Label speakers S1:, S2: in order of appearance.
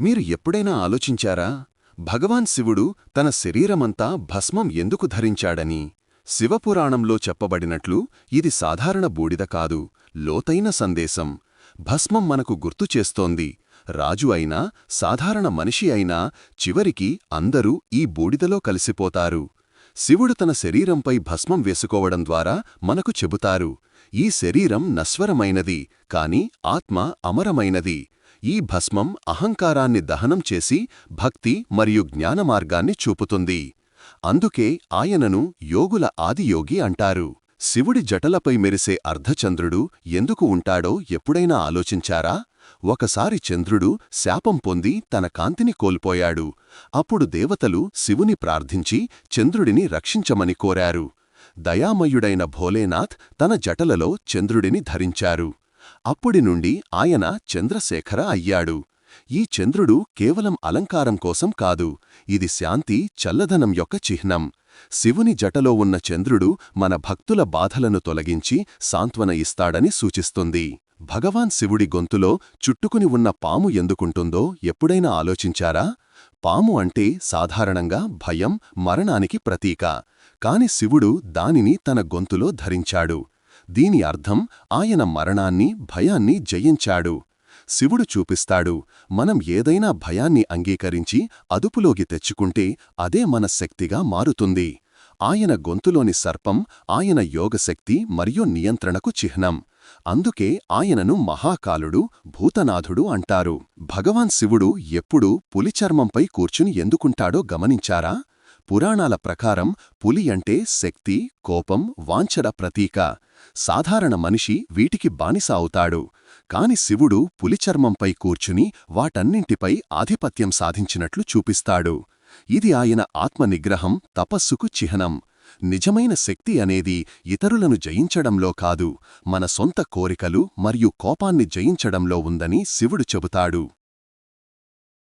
S1: మీరు ఎప్పుడైనా ఆలోచించారా? భగవాన్ శివుడు తన శరీరమంతా భస్మం ఎందుకు ధరించాడని? శివపురాణంలో చెప్పబడినట్లు ఇది సాధారణ బూడిద కాదు లోతైన సందేశం. భస్మం మనకు గుర్తు చేస్తోంది. రాజు అయినా సాధారణ మనిషి అయినా చివరికి అందరూ ఈ బూడిదలో కలిసిపోతారు. శివుడు తన శరీరంపై భస్మం వేసుకోవడం ద్వారా మనకు చెబుతారు. ఈ శరీరం నశ్వరమైనది కాని ఆత్మ అమరమైనది. ఈ భస్మం అహంకారాన్ని దహనం చేసి భక్తి మరియు జ్ఞానమార్గాన్ని చూపుతుంది. అందుకే ఆయనను యోగుల ఆదియోగి అంటారు. శివుడి జటలపై మెరిసే అర్ధచంద్రుడు ఎందుకు ఉంటాడో ఎప్పుడైనా ఆలోచించారా? ఒకసారి చంద్రుడు శాపం పొంది తన కాంతిని కోల్పోయాడు. అప్పుడు దేవతలు శివుని ప్రార్థించి చంద్రుడిని రక్షించమని కోరారు. దయామయుడైన భోలేనాథ్ తన జటలలో చంద్రుడిని ధరించారు. అప్పుడి నుండి ఆయన చంద్రశేఖర అయ్యాడు. ఈ చంద్రుడు కేవలం అలంకారం కోసం కాదు ఇది శాంతి చల్లదనం యొక్క చిహ్నం. శివుని జటలో ఉన్న చంద్రుడు మన భక్తుల బాధలను తొలగించి సాంత్వన ఇస్తాడని సూచిస్తుంది. భగవాన్ శివుడి గొంతులో చుట్టుకుని ఉన్న పాము ఎందుకుంటుందో ఎప్పుడైనా ఆలోచించారా? పాము అంటే సాధారణంగా భయం మరణానికి ప్రతీక. కాని శివుడు దానిని తన గొంతులో ధరించాడు. దీని అర్థం ఆయన మరణాన్ని భయాన్ని జయించాడు. శివుడు చూపిస్తాడు మనం ఏదైనా భయాన్ని అంగీకరించి అదుపులోకి తెచ్చుకుంటే అదే మన శక్తిగా మారుతుంది. ఆయన గొంతులోని సర్పం ఆయన యోగశక్తి మరియు నియంత్రణకు చిహ్నం. అందుకే ఆయనను మహాకాలుడు భూతనాథుడు అంటారు. భగవాన్ శివుడు ఎప్పుడూ పులిచర్మంపై కూర్చుని ఎందుకుంటాడో గమనించారా? పురాణాల ప్రకారం పులి అంటే శక్తి కోపం వాంఛడ ప్రతీక. సాధారణ మనిషి వీటికి బానిస అవుతాడు. కాని శివుడు పులిచర్మంపై కూర్చుని వాటన్నింటిపై ఆధిపత్యం సాధించినట్లు చూపిస్తాడు. ఇది ఆయన ఆత్మనిగ్రహం తపస్సుకు చిహ్నం. నిజమైన శక్తి అనేది ఇతరులను జయించడంలో కాదు మన సొంత కోరికలు మరియు కోపాన్ని జయించడంలో ఉందని శివుడు చెబుతాడు.